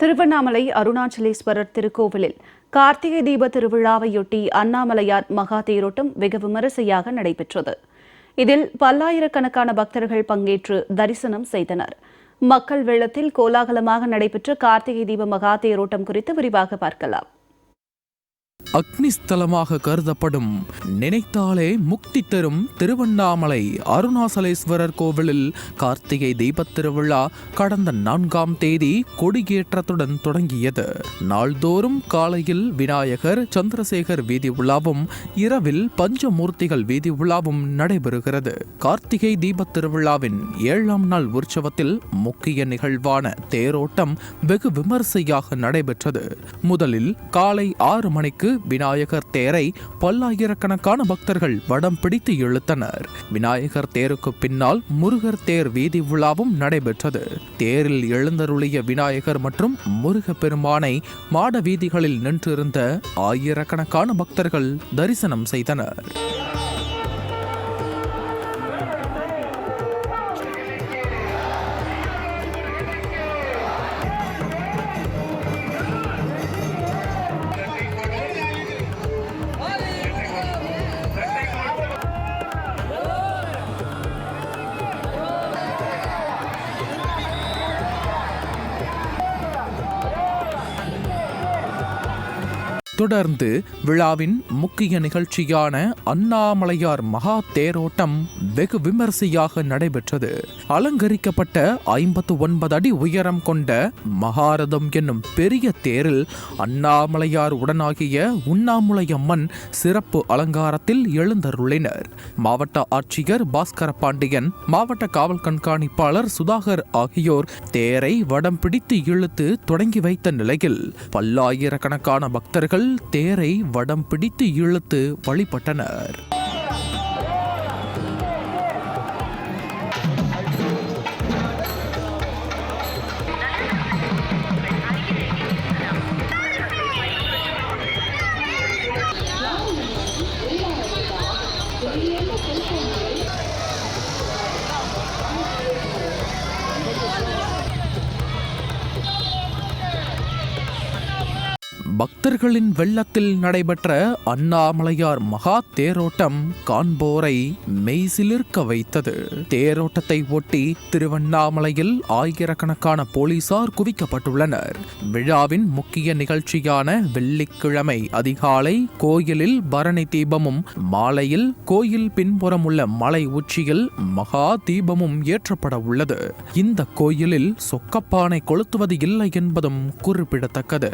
திருவண்ணாமலை அருணாச்சலேஸ்வரர் திருக்கோவிலில் கார்த்திகை தீப திருவிழாவையொட்டி அண்ணாமலையார் மகா தேரோட்டம் வெகு விமரிசையாக நடைபெற்றது. இதில் பல்லாயிரக்கணக்கான பக்தர்கள் பங்கேற்று தரிசனம் செய்தனர். மக்கள் வெள்ளத்தில் கோலாகலமாக நடைபெற்ற கார்த்திகை தீப மகா தேரோட்டம் குறித்து விரிவாக பார்க்கலாம். அக்னிஸ்தலமாக கருதப்படும் நினைத்தாலே முக்தி தரும் திருவண்ணாமலை அருணாசலேஸ்வரர் கோவிலில் கார்த்திகை தீபத் திருவிழா கடந்த நான்காம் தேதி கொடியேற்றத்துடன் தொடங்கியது. நாள்தோறும் காலையில் விநாயகர் சந்திரசேகர் வீதி உலாவும் இரவில் பஞ்சமூர்த்திகள் வீதி உலாவும் நடைபெறுகிறது. கார்த்திகை தீபத் திருவிழாவின் ஏழாம் நாள் உற்சவத்தில் முக்கிய நிகழ்வான தேரோட்டம் வெகு விமர்சையாக நடைபெற்றது. முதலில் காலை ஆறு மணிக்கு விநாயகர் தேரை பல்லாயிரக்கணக்கான பக்தர்கள் வடம் பிடித்து இழுத்தனர். விநாயகர் தேருக்கு பின்னால் முருகர் தேர் வீதி விழாவும் நடைபெற்றது. தேரில் எழுந்தருளிய விநாயகர் மற்றும் முருக பெருமானை மாட வீதிகளில் நின்றிருந்த ஆயிரக்கணக்கான பக்தர்கள் தரிசனம் செய்தனர். தொடர்ந்து விழாவின் முக்கிய நிகழ்ச்சியான அண்ணாமலையார் மகா தேரோட்டம் வெகு விமரிசையாக நடைபெற்றது. அலங்கரிக்கப்பட்ட ஐம்பத்து ஒன்பது அடி உயரம் கொண்ட மகாரதம் என்னும் பெரிய தேரில் அண்ணாமலையார் உடனாகிய உண்ணாமுலையம்மன் சிறப்பு அலங்காரத்தில் எழுந்தருளினர். மாவட்ட ஆட்சியர் பாஸ்கர பாண்டியன் மாவட்ட காவல் கண்காணிப்பாளர் சுதாகர் ஆகியோர் தேரை வடம் பிடித்து இழுத்து தொடங்கி வைத்த நிலையில் பல்லாயிரக்கணக்கான பக்தர்கள் தேரை வடம் பிடித்து இழுத்து வழிபட்டனர். பக்தர்களின் வெள்ளத்தில் நடைபெற்ற அண்ணாமலையார் மகா தேரோட்டம் காண்போரை மெய்சிலிருக்க வைத்தது. தேரோட்டத்தை ஒட்டி திருவண்ணாமலையில் ஆயிரக்கணக்கான போலீசார் குவிக்கப்பட்டுள்ளனர். விழாவின் முக்கிய நிகழ்ச்சியான வெள்ளிக்கிழமை அதிகாலை கோயிலில் பரணி தீபமும் மாலையில் கோயில் பின்புறம் உள்ள மலை உச்சியில் மகா தீபமும் ஏற்றப்பட உள்ளது. இந்த கோயிலில் சொக்கப்பானை கொளுத்துவது இல்லை என்பதும் குறிப்பிடத்தக்கது.